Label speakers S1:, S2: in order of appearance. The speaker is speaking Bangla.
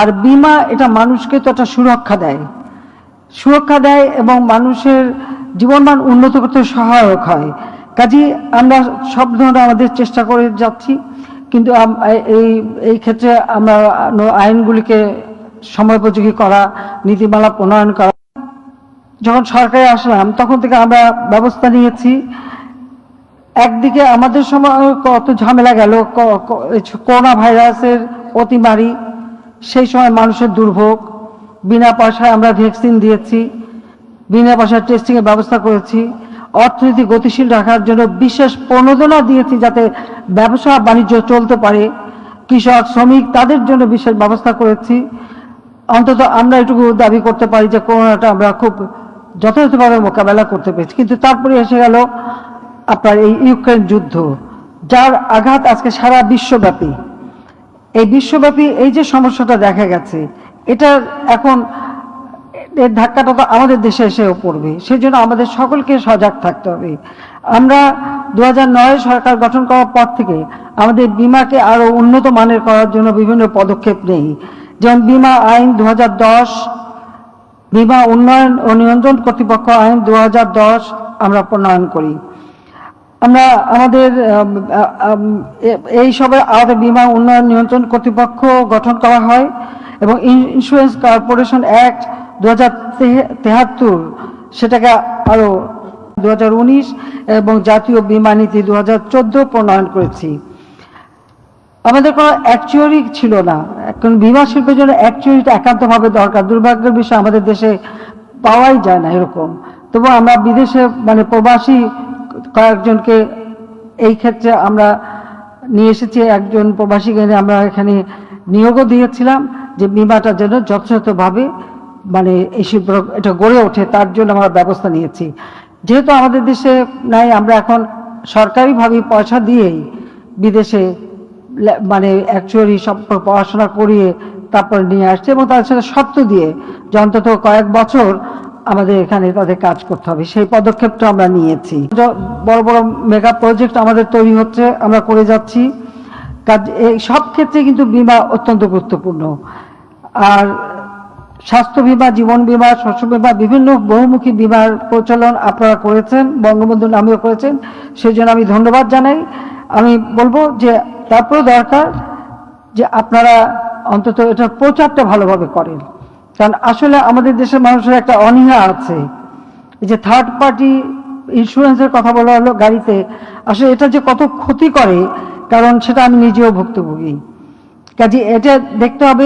S1: আর বিমা, এটা মানুষকে তো একটা সুরক্ষা দেয়। সুরক্ষা দেয় এবং মানুষের জীবনমান উন্নত করতে সহায়ক হয়। কাজী আমরা সব ধরনের আমাদের চেষ্টা করে যাচ্ছি, কিন্তু এই এই ক্ষেত্রে আমরা আইনগুলিকে সময়োপযোগী করা, নীতিমালা প্রণয়ন করা। যখন সরকারে আসলাম, তখন থেকে আমরা ব্যবস্থা নিয়েছি। একদিকে আমাদের সময় কত ঝামেলা গেল করোনা ভাইরাসের অতিমারি সেই সময় মানুষের দুর্ভোগ। বিনা পয়সায় আমরা ভ্যাকসিন দিয়েছি, বিনা পয়সায় টেস্টিংয়ের ব্যবস্থা করেছি। অর্থনীতি গতিশীল রাখার জন্য বিশেষ প্রণোদনা দিয়েছি যাতে ব্যবসা বাণিজ্য চলতে পারে। কৃষক, শ্রমিক, তাদের জন্য বিশেষ ব্যবস্থা করেছি। অন্তত আমরা এটুকু দাবি করতে পারি যে করোনাটা আমরা খুব যথাযথভাবে মোকাবেলা করতে পেরেছি। কিন্তু তারপরে এসে গেল আপনার এই ইউক্রেন যুদ্ধ, যার আঘাত আজকে সারা বিশ্বব্যাপী। এই বিশ্বব্যাপী এই যে সমস্যাটা দেখা গেছে এটা এখন এর ধাক্কাটা তো আমাদের দেশে এসেও পড়বে। সেই জন্য আমাদের সকলকে সজাগ থাকতে হবে। আমরা দু সরকার গঠন করার পর থেকে আমাদের বিমাকে আরও উন্নত মানের করার জন্য বিভিন্ন পদক্ষেপ নেই। যেমন বিমা আইন দু হাজার দশ, বিমা উন্নয়ন ও নিয়ন্ত্রণ কর্তৃপক্ষ আইন দু হাজার দশ আমরা প্রণয়ন করি। আমরা আমাদের এই সবের আওতায় বিমা উন্নয়ন নিয়ন্ত্রণ কর্তৃপক্ষ গঠন করা হয় এবং ইন্স্যুরেন্স কর্পোরেশন অ্যাক্ট দু হাজার তেহাত্তর, সেটাকে আরও দু হাজার উনিশ এবং জাতীয় বিমা নীতি দু হাজার চোদ্দ প্রণয়ন করেছি। আমাদের কোনো অ্যাকচুয়ারি ছিল না। এখন বিমা শিল্পের জন্য অ্যাকচুয়ারিটা একান্তভাবে দরকার। দুর্ভাগ্যের বিষয় আমাদের দেশে পাওয়াই যায় না এরকম। তবু আমরা বিদেশে মানে প্রবাসী কয়েকজনকে এই ক্ষেত্রে আমরা নিয়ে এসেছি, একজন প্রবাসীকে আমরা এখানে নিয়োগও দিয়েছিলাম যে বিমাটা যেন যথাযথভাবে মানে এই শিল্প এটা গড়ে ওঠে, তার জন্য আমরা ব্যবস্থা নিয়েছি। যেহেতু আমাদের দেশে নাই, আমরা এখন সরকারিভাবে পয়সা দিয়েই বিদেশে মানে অ্যাকচুয়ালি সব পড়াশোনা করিয়ে তারপর নিয়ে আসছে এবং তাদের সাথে শর্ত দিয়ে যে অন্তত কয়েক বছর আমাদের এখানে তাদের কাজ করতে হবে। সেই পদক্ষেপটা আমরা নিয়েছি। বড় বড় মেগা প্রজেক্ট আমাদের তৈরি হচ্ছে, আমরা করে যাচ্ছি। কাজ এই সব ক্ষেত্রে কিন্তু বিমা অত্যন্ত গুরুত্বপূর্ণ। আর স্বাস্থ্য বিমা, জীবন বিমা, শস্য বিমা, বিভিন্ন বহুমুখী বিমার প্রচলন আপনারা করেছেন, বঙ্গবন্ধু নামেও করেছেন। সেই জন্য আমি ধন্যবাদ জানাই। আমি বলব যে তারপরে দরকার যে আপনারা অন্তত এটার প্রচারটা ভালোভাবে করেন। কারণ আসলে আমাদের দেশের মানুষের একটা অনীহা আছে। এই যে থার্ড পার্টি ইন্স্যুরেন্সের কথা বলা হলো গাড়িতে, আসলে এটা যে কত ক্ষতি করে, কারণ সেটা আমি নিজেও ভুক্তভোগী। কাজে এটা দেখতে হবে